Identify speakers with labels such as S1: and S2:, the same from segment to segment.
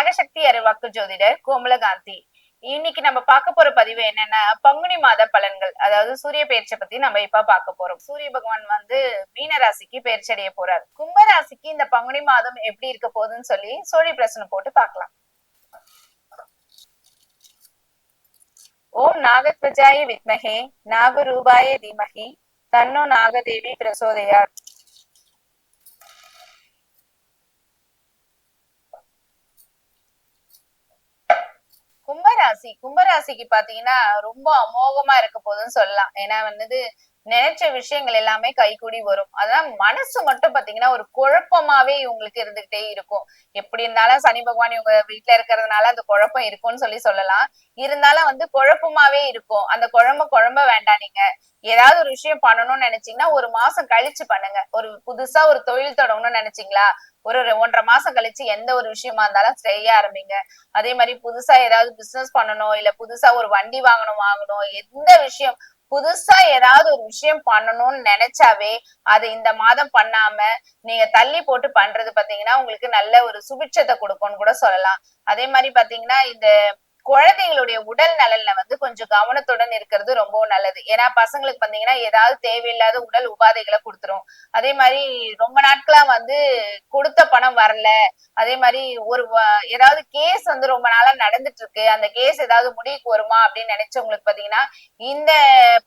S1: நேயர்களுக்கு வணக்கம் அறிவாக்கு ஜோதிடர் கோமலகாந்தி இன்னைக்கு நம்ம பார்க்க போற பதிவு என்னன்னா பங்குனி மாத பலன்கள். அதாவது சூரிய பயிற்சியை பத்தி நம்ம இப்ப பார்க்க போறோம். சூரிய பகவான் வந்து மீன ராசிக்கு பயிற்சி அடைய போறாரு. கும்ப ராசிக்கு இந்த பங்குனி மாதம் எப்படி இருக்க போகுதுன்னு சொல்லி சோழி பிரச்சனை போட்டு பார்க்கலாம். ஓம் நாகத்வஜாய வித்மகே நாகரூபாய தீமகி தன்னோ நாகதேவி பிரசோதயார் ராசி கும்பராசிக்கு பாத்தீங்கன்னா ரொம்ப அமோகமா இருக்க போதுன்னு சொல்லலாம். ஏன்னா வந்து நினைச்ச விஷயங்கள் எல்லாமே கைகூடி வரும். அதான் மனசு மட்டும் பாத்தீங்கன்னா ஒரு குழப்பமாவே இவங்களுக்கு இருந்துகிட்டே இருக்கும். எப்படி இருந்தாலும் சனி பகவான் இவங்க வீட்டுல இருக்கிறதுனால அந்த குழப்பம் இருக்கும்னு சொல்லி சொல்லலாம். இருந்தாலும் வந்து குழப்பமாவே இருக்கும். அந்த குழம்ப குழம்ப வேண்டாம் நீங்க. ஏதாவது ஒரு விஷயம் பண்ணணும்னு நினைச்சீங்கன்னா ஒரு மாசம் கழிச்சு பண்ணுங்க. ஒரு புதுசா ஒரு தொழில் தொடங்கணும்னு நினைச்சீங்களா? ஒரு ஒரு ஒன்றரை மாசம் கழிச்சு எந்த ஒரு விஷயமா இருந்தாலும் செய்ய ஆரம்பிங்க. அதே மாதிரி புதுசா ஏதாவது பிசினஸ் பண்ணணும் இல்ல புதுசா ஒரு வண்டி வாங்கணும் வாங்கணும் எந்த விஷயம் புதுசா ஏதாவது ஒரு விஷயம் பண்ணணும்னு நினைச்சாவே அதை இந்த மாதம் பண்ணாம நீங்க தள்ளி போட்டு பண்றது பாத்தீங்கன்னா உங்களுக்கு நல்ல ஒரு சுபிட்சத்தை கொடுக்கும்னு கூட சொல்லலாம். அதே மாதிரி பாத்தீங்கன்னா இந்த குழந்தைகளுடைய உடல் நலன்ல வந்து கொஞ்சம் கவனத்துடன் இருக்கிறது ரொம்ப நல்லது. ஏன்னா பசங்களுக்கு பாத்தீங்கன்னா ஏதாவது தேவையில்லாத உடல் உபாதைகளை கொடுத்துரும். அதே மாதிரி ரொம்ப நாட்களா வந்து கொடுத்த பணம் வரல. அதே மாதிரி ஒரு ஏதாவது கேஸ் வந்து ரொம்ப நாளா நடந்துட்டு இருக்கு அந்த கேஸ் ஏதாவது முடிவுக்கு வருமா அப்படின்னு நினைச்சவங்களுக்கு பாத்தீங்கன்னா இந்த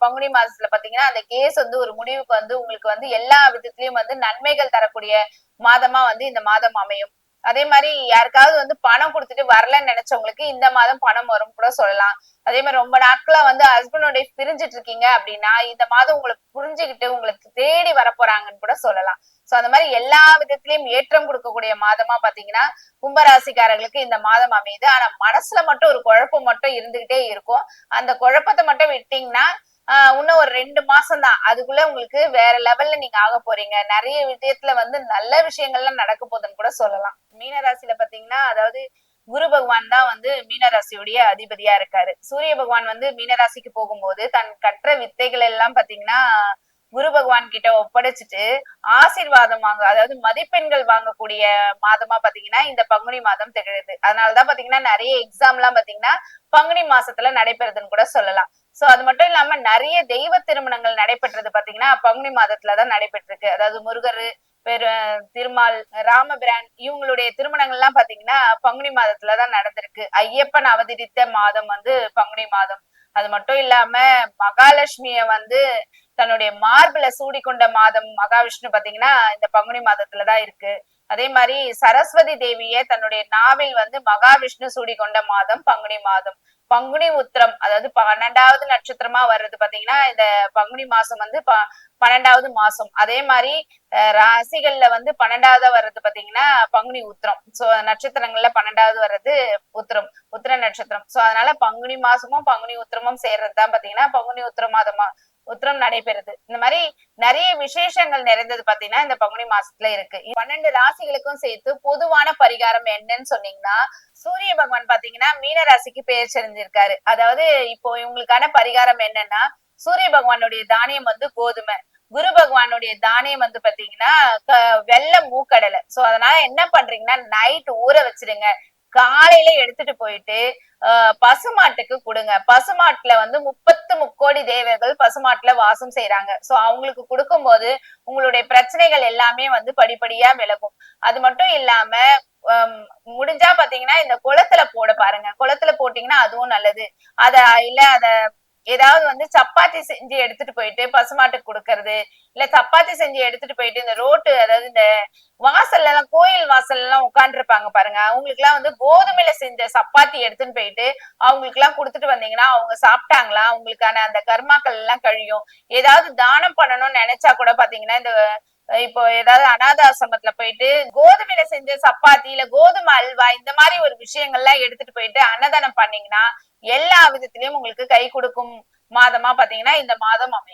S1: பங்குனி மாசத்துல பாத்தீங்கன்னா அந்த கேஸ் வந்து ஒரு முடிவுக்கு வந்து உங்களுக்கு வந்து எல்லா விதத்திலயும் வந்து நன்மைகள் தரக்கூடிய மாதமா வந்து இந்த மாதம் அமையும். அதே மாதிரி யாருக்காவது வந்து பணம் கொடுத்துட்டு வரலன்னு நினைச்சவங்களுக்கு இந்த மாதம் பணம் வரும் கூட சொல்லலாம். அதே மாதிரி ரொம்ப நாட்களா வந்து ஹஸ்பண்டோடைய பிரிஞ்சிட்டு இருக்கீங்க அப்படின்னா இந்த மாதம் உங்களை புரிஞ்சுக்கிட்டு உங்களுக்கு தேடி வரப்போறாங்கன்னு கூட சொல்லலாம். சோ அந்த மாதிரி எல்லா விதத்திலயும் ஏற்றம் கொடுக்கக்கூடிய மாதமா பாத்தீங்கன்னா கும்பராசிக்காரர்களுக்கு இந்த மாதம் அமையுது. ஆனா மனசுல மட்டும் ஒரு குழப்பம் மட்டும் இருந்துகிட்டே இருக்கும். அந்த குழப்பத்தை மட்டும் விட்டீங்கன்னா இன்னும் ஒரு ரெண்டு மாசம் தான் அதுக்குள்ள உங்களுக்கு வேற லெவல்ல நீங்க ஆக போறீங்க. நிறைய விஷயத்துல வந்து நல்ல விஷயங்கள்லாம் நடக்க போகுதுன்னு கூட சொல்லலாம். மீனராசியில பாத்தீங்கன்னா அதாவது குரு பகவான் தான் வந்து மீனராசியுடைய அதிபதியா இருக்காரு. சூரிய பகவான் வந்து மீனராசிக்கு போகும்போது தன் கற்ற வித்தைகள் எல்லாம் பாத்தீங்கன்னா குரு பகவான் கிட்ட ஒப்படைச்சிட்டு ஆசீர்வாதம் வாங்க அதாவது மதிப்பெண்கள் வாங்கக்கூடிய மாதமா பாத்தீங்கன்னா இந்த பங்குனி மாதம் திகழுது. அதனாலதான் பாத்தீங்கன்னா நிறைய எக்ஸாம் எல்லாம் பாத்தீங்கன்னா பங்குனி மாசத்துல நடைபெறுதுன்னு கூட சொல்லலாம். சோ அது மட்டும் இல்லாம நிறைய தெய்வ திருமணங்கள் நடைபெற்றது பாத்தீங்கன்னா பங்குனி மாதத்துலதான் நடைபெற்றிருக்கு. அதாவது முருகர் பெரு திருமால் ராமபிரான் இவங்களுடைய திருமணங்கள் எல்லாம் பாத்தீங்கன்னா பங்குனி மாதத்துலதான் நடந்திருக்கு. ஐயப்பன் அவதரித்த மாதம் வந்து பங்குனி மாதம். அது மட்டும் இல்லாம மகாலட்சுமிய வந்து தன்னுடைய மார்பிள சூடிக்கொண்ட மாதம் மகாவிஷ்ணு பாத்தீங்கன்னா இந்த பங்குனி மாதத்துலதான் இருக்கு. அதே மாதிரி சரஸ்வதி தேவிய தன்னுடைய நாவில் வந்து மகாவிஷ்ணு கொண்ட மாதம் பங்குனி மாதம். பங்குனி உத்திரம் அதாவது பன்னெண்டாவது நட்சத்திரமா வர்றது பாத்தீங்கன்னா இந்த பங்குனி மாசம் வந்து ப பன்னெண்டாவது மாசம் அதே மாதிரி ராசிகள்ல வந்து பன்னெண்டாவது வர்றது பாத்தீங்கன்னா பங்குனி உத்திரம். சோ நட்சத்திரங்கள்ல பன்னெண்டாவது வர்றது உத்திரம் உத்திர நட்சத்திரம். சோ அதனால பங்குனி மாசமும் பங்குனி உத்திரமும் சேர்றதுதான் பாத்தீங்கன்னா பங்குனி உத்திர மாதமா உத்திரம் நடைபெறுது. இந்த மாதிரி நிறைய விசேஷங்கள் நிறைந்தது பாத்தீங்கன்னா இந்த பங்குனி மாசத்துல இருக்கு. பன்னெண்டு ராசிகளுக்கும் சேர்த்து பொதுவான பரிகாரம் என்னன்னு சொன்னீங்கன்னா சூரிய பகவான் பாத்தீங்கன்னா மீன ராசிக்கு பெயர் செறிஞ்சிருக்காரு அதாவது இப்போ இவங்களுக்கான பரிகாரம் என்னன்னா சூரிய பகவானுடைய தானியம் வந்து கோதுமை. குரு பகவானுடைய தானியம் வந்து பாத்தீங்கன்னா வெள்ளை மூக்கடலை. சோ அதனால என்ன பண்றீங்கன்னா நைட் ஊற வச்சிருங்க. காலையில எடுத்துட்டு போயிட்டு பசுமாட்டுக்கு கொடுங்க. பசுமாட்டுல வந்து முப்பத்தி முக்கோடி தேவர்கள் பசுமாட்டுல வாசம் செய்யறாங்க சோ அவங்களுக்கு கொடுக்கும் போது உங்களுடைய பிரச்சனைகள் எல்லாமே வந்து படிப்படியா விலகும். அது மட்டும் இல்லாம முடிஞ்சா பாத்தீங்கன்னா இந்த குளத்துல போட பாருங்க. குளத்துல போட்டீங்கன்னா அதுவும் நல்லது. அத இல்ல அத ஏதாவது வந்து சப்பாத்தி செஞ்சு எடுத்துட்டு போயிட்டு பசுமாட்டுக்கு கொடுக்கறது இல்ல சப்பாத்தி செஞ்சு எடுத்துட்டு போயிட்டு இந்த ரோட்டு அதாவது இந்த வாசல்ல எல்லாம் கோயில் வாசல் எல்லாம் உட்காந்துருப்பாங்க பாருங்க. அவங்களுக்கு எல்லாம் வந்து கோதுமையில செஞ்ச சப்பாத்தி எடுத்துன்னு போயிட்டு அவங்களுக்கு எல்லாம் கொடுத்துட்டு வந்தீங்கன்னா அவங்க சாப்பிட்டாங்களா? அவங்களுக்கான அந்த கர்மாக்கள் எல்லாம் கழியும். ஏதாவது தானம் பண்ணணும்னு நினைச்சா கூட பாத்தீங்கன்னா இந்த இப்போ ஏதாவது அனாத ஆசிரமத்துல போயிட்டு கோதுமையில செஞ்ச சப்பாத்தி இல்ல கோதுமை அல்வா இந்த மாதிரி ஒரு விஷயங்கள்லாம் எடுத்துட்டு போயிட்டு அன்னதானம் பண்ணீங்கன்னா எல்லா விதத்திலயும் உங்களுக்கு கை கொடுக்கும் மாதமா பாத்தீங்கன்னா இந்த மாதம் அமையும்.